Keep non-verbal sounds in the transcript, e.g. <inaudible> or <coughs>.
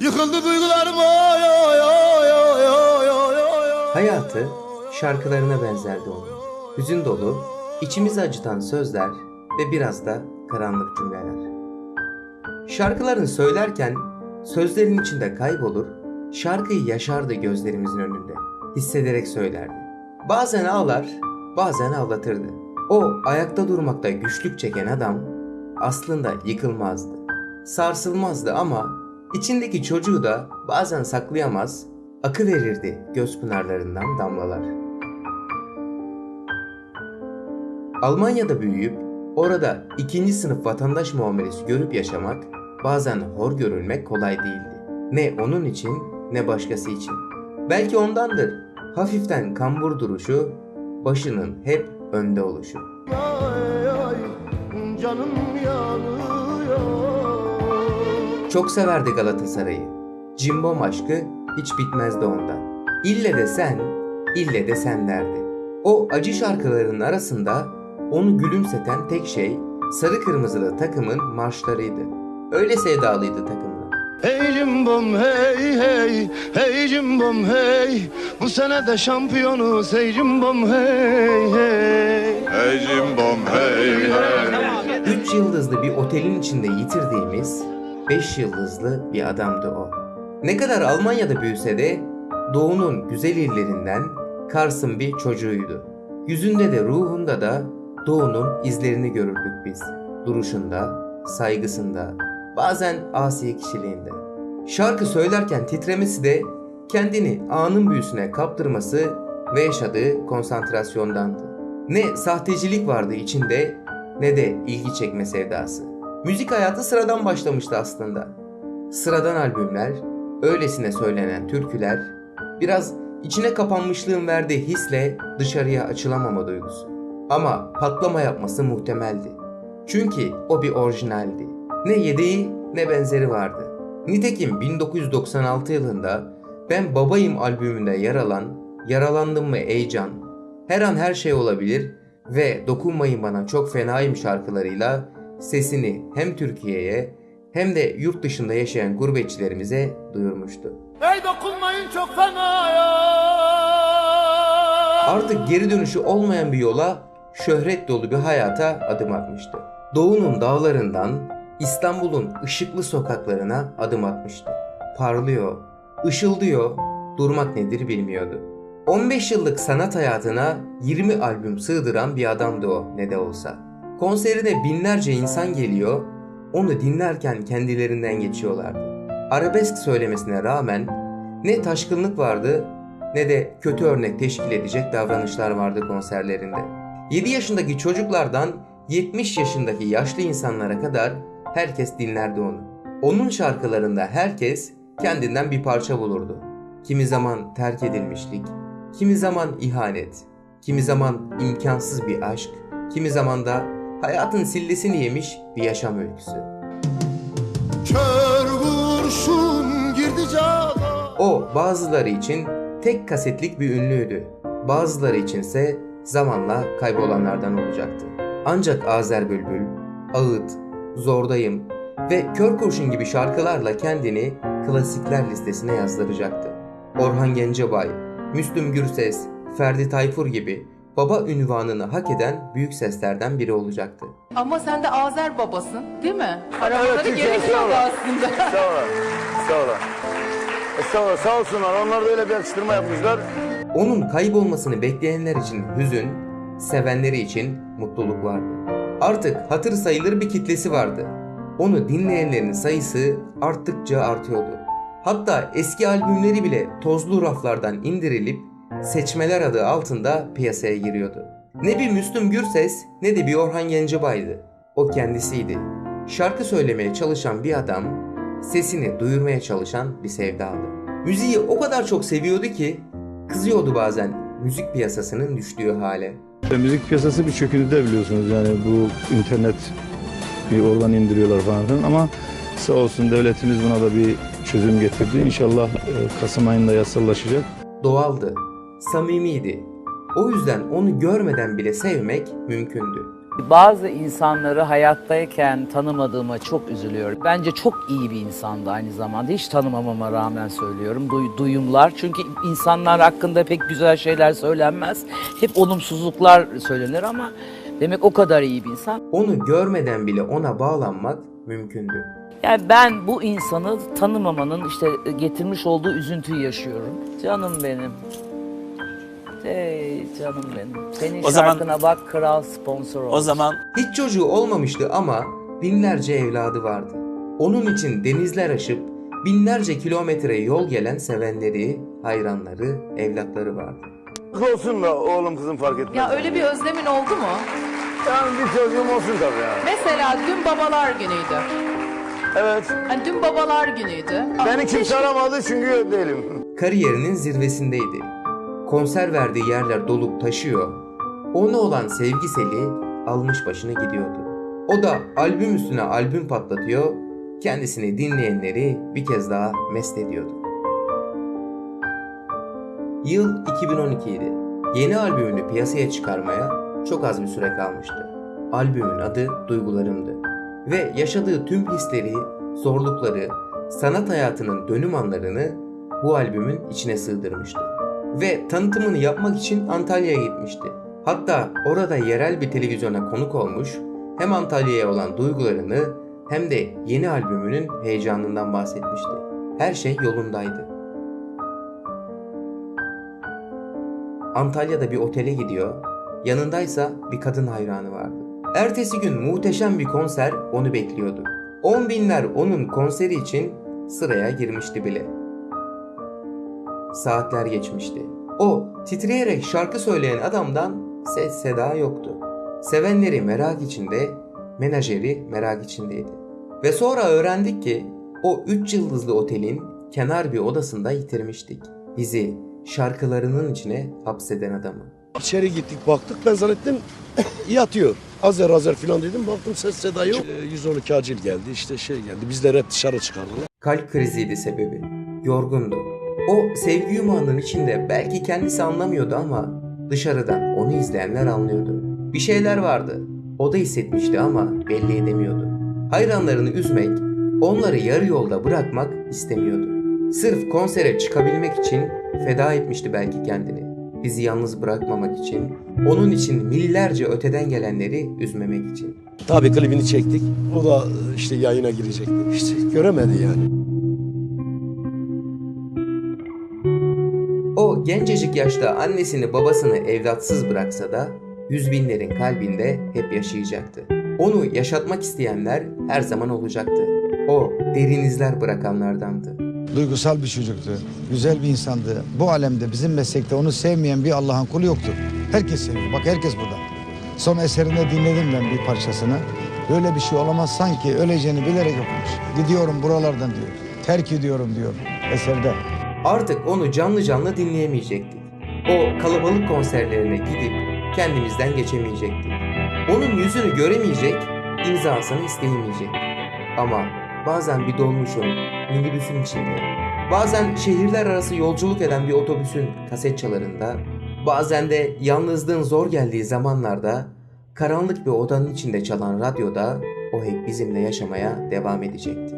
Yıkıldı duygularım oy oy oy oy oy oy Hayatı şarkılarına benzerdi onun. Hüzün dolu, içimizi acıtan sözler ve biraz da karanlık cümleler. Şarkılarını söylerken sözlerin içinde kaybolur, şarkıyı yaşardı gözlerimizin önünde. Hissederek söylerdi. Bazen ağlar, bazen ağlatırdı. O ayakta durmakta güçlük çeken adam aslında yıkılmazdı. Sarsılmazdı ama içindeki çocuğu da bazen saklayamaz, akı verirdi göz pınarlarından damlalar. Almanya'da büyüyüp orada ikinci sınıf vatandaş muamelesi görüp yaşamak bazen hor görülmek kolay değildi. Ne onun için ne başkası için. Belki ondandır hafiften kambur duruşu, başının hep önde oluşu. Ay, ay, Canım yanıyor. Çok severdi Galatasaray'ı. Cimbom aşkı hiç bitmezdi ondan. İlle de sen, ille de sen derdi. O acı şarkıların arasında onu gülümseten tek şey sarı kırmızılı takımın marşlarıydı. Öyle sevdalıydı takımla. Hey cimbom hey hey Hey cimbom hey Bu sene de şampiyonuz Hey cimbom hey hey Hey cimbom hey hey. Üç yıldızlı bir otelin içinde yitirdiğimiz beş yıldızlı bir adamdı o. Ne kadar Almanya'da büyüse de doğunun güzel illerinden Kars'ın bir çocuğuydu. Yüzünde de ruhunda da doğunun izlerini görürdük biz. Duruşunda, saygısında, bazen asi kişiliğinde. Şarkı söylerken titremesi de kendini anın büyüsüne kaptırması ve yaşadığı konsantrasyondandı. Ne sahtecilik vardı içinde ne de ilgi çekme sevdası. Müzik hayatı sıradan başlamıştı aslında. Sıradan albümler, öylesine söylenen türküler, biraz içine kapanmışlığın verdiği hisle dışarıya açılamama duygusu. Ama patlama yapması muhtemeldi. Çünkü o bir orijinaldi. Ne yedeği ne benzeri vardı. Nitekim 1996 yılında Ben Babayım albümünde yer alan Yaralandım mı ey can, Her an her şey olabilir ve Dokunmayın bana çok fenayım şarkılarıyla sesini hem Türkiye'ye hem de yurt dışında yaşayan gurbetçilerimize duyurmuştu. Hey dokunmayın çok fena ya Artık geri dönüşü olmayan bir yola şöhret dolu bir hayata adım atmıştı. Doğu'nun dağlarından İstanbul'un ışıklı sokaklarına adım atmıştı. Parlıyor, ışıldıyor, durmak nedir bilmiyordu. 15 yıllık sanat hayatına 20 albüm sığdıran bir adamdı o ne de olsa. Konserine binlerce insan geliyor, onu dinlerken kendilerinden geçiyorlardı. Arabesk söylemesine rağmen ne taşkınlık vardı ne de kötü örnek teşkil edecek davranışlar vardı konserlerinde. 7 yaşındaki çocuklardan 70 yaşındaki yaşlı insanlara kadar herkes dinlerdi onu. Onun şarkılarında herkes kendinden bir parça bulurdu. Kimi zaman terk edilmişlik, kimi zaman ihanet, kimi zaman imkansız bir aşk, kimi zaman da hayatın sillesini yemiş bir yaşam öyküsü. Kör kurşun girdi cana O bazıları için tek kasetlik bir ünlüydü. Bazıları içinse zamanla kaybolanlardan olacaktı. Ancak Azer Bülbül, Ağıt, Zordayım ve Kör Kurşun gibi şarkılarla kendini klasikler listesine yazdıracaktı. Orhan Gencebay, Müslüm Gürses, Ferdi Tayfur gibi baba ünvanını hak eden büyük seslerden biri olacaktı. Ama sen de Azer babasın değil mi? Arabaları Türkçe, gerekiyor sağ ol. aslında. Sağ olun. Sağ olun. E, sağ, olun, sağ olsunlar. Onlar da öyle bir yakıştırma yapmışlar. Onun kaybolmasını bekleyenler için hüzün, sevenleri için mutluluk vardı. Artık hatır sayılır bir kitlesi vardı. Onu dinleyenlerin sayısı arttıkça artıyordu. Hatta eski albümleri bile tozlu raflardan indirilip seçmeler adı altında piyasaya giriyordu. Ne bir Müslüm Gürses ne de bir Orhan Gencebay'dı. O kendisiydi. Şarkı söylemeye çalışan bir adam, sesini duyurmaya çalışan bir sevdalı. Müziği o kadar çok seviyordu ki kızıyordu bazen müzik piyasasının düştüğü hale. E, Müzik piyasası bir çöküntüde biliyorsunuz yani bu internet bir oradan indiriyorlar falan filan ama sağ olsun devletimiz buna da bir çözüm getirdi. İnşallah e, Kasım ayında yasallaşacak. Doğaldı, samimiydi. O yüzden onu görmeden bile sevmek mümkündü. Bazı insanları hayattayken tanımadığıma çok üzülüyorum. Bence çok iyi bir insandı aynı zamanda. Hiç tanımamama rağmen söylüyorum. Duy- duyumlar. Çünkü insanlar hakkında pek güzel şeyler söylenmez. Hep olumsuzluklar söylenir ama demek o kadar iyi bir insan. Onu görmeden bile ona bağlanmak mümkündü. Yani ben bu insanı tanımamanın işte getirmiş olduğu üzüntüyü yaşıyorum. Canım benim. Hey canım benim. Senin O zaman- şarkına bak kral sponsor oldu. O zaman Hiç çocuğu olmamıştı ama binlerce evladı vardı. Onun için denizler aşıp binlerce kilometre yol gelen sevenleri, hayranları, evlatları vardı. Olsun da oğlum kızım fark etmez. Ya öyle bir özlemin oldu mu? Yani bir çocuğum olsun tabii yani. Mesela dün babalar günüydü. Evet. Hani dün babalar günüydü. Beni kimse aramadı çünkü değilim. Kariyerinin zirvesindeydi. Konser verdiği yerler dolup taşıyor. Ona olan sevgiseli almış başını gidiyordu. O da albüm üstüne albüm patlatıyor, kendisini dinleyenleri bir kez daha mest ediyordu. Yıl 2012 idi. Yeni albümünü piyasaya çıkarmaya çok az bir süre kalmıştı. Albümün adı Duygularımdı. Ve yaşadığı tüm hisleri, zorlukları, sanat hayatının dönüm anlarını bu albümün içine sığdırmıştı. Ve tanıtımını yapmak için Antalya'ya gitmişti. Hatta orada yerel bir televizyona konuk olmuş, hem Antalya'ya olan duygularını hem de yeni albümünün heyecanından bahsetmişti. Her şey yolundaydı. Antalya'da bir otele gidiyor, yanındaysa bir kadın hayranı vardı. Ertesi gün muhteşem bir konser onu bekliyordu. On binler onun konseri için sıraya girmişti bile. Saatler geçmişti. O titreyerek şarkı söyleyen adamdan ses seda yoktu. Sevenleri merak içinde, menajeri merak içindeydi. Ve sonra öğrendik ki o üç yıldızlı otelin kenar bir odasında yitirmiştik. Bizi şarkılarının içine hapseden adamı. İçeri gittik baktık ben zannettim <coughs> yatıyor. Azer azer filan dedim baktım ses seda yok. Ee, 112 acil geldi işte şey geldi bizleri hep dışarı çıkardılar. Kalp kriziydi sebebi. Yorgundu. O sevgi yumağının içinde belki kendisi anlamıyordu ama dışarıdan onu izleyenler anlıyordu. Bir şeyler vardı. O da hissetmişti ama belli edemiyordu. Hayranlarını üzmek, onları yarı yolda bırakmak istemiyordu. Sırf konsere çıkabilmek için feda etmişti belki kendini. Bizi yalnız bırakmamak için, onun için millerce öteden gelenleri üzmemek için. Tabii klibini çektik. O da işte yayına girecekti. İşte göremedi yani. Gencecik yaşta annesini babasını evlatsız bıraksa da yüz binlerin kalbinde hep yaşayacaktı. Onu yaşatmak isteyenler her zaman olacaktı. O derin izler bırakanlardandı. Duygusal bir çocuktu. Güzel bir insandı. Bu alemde bizim meslekte onu sevmeyen bir Allah'ın kulu yoktur. Herkes seviyor. Bak herkes burada. Son eserinde dinledim ben bir parçasını. Böyle bir şey olamaz sanki öleceğini bilerek okumuş. Gidiyorum buralardan diyor. Terk ediyorum diyor eserde. Artık onu canlı canlı dinleyemeyecektik. O kalabalık konserlerine gidip kendimizden geçemeyecektik. Onun yüzünü göremeyecek, imzasını isteyemeyecektik. Ama bazen bir dolmuşun, minibüsün içinde, bazen şehirler arası yolculuk eden bir otobüsün kaset çalarında, bazen de yalnızlığın zor geldiği zamanlarda karanlık bir odanın içinde çalan radyoda o hep bizimle yaşamaya devam edecekti.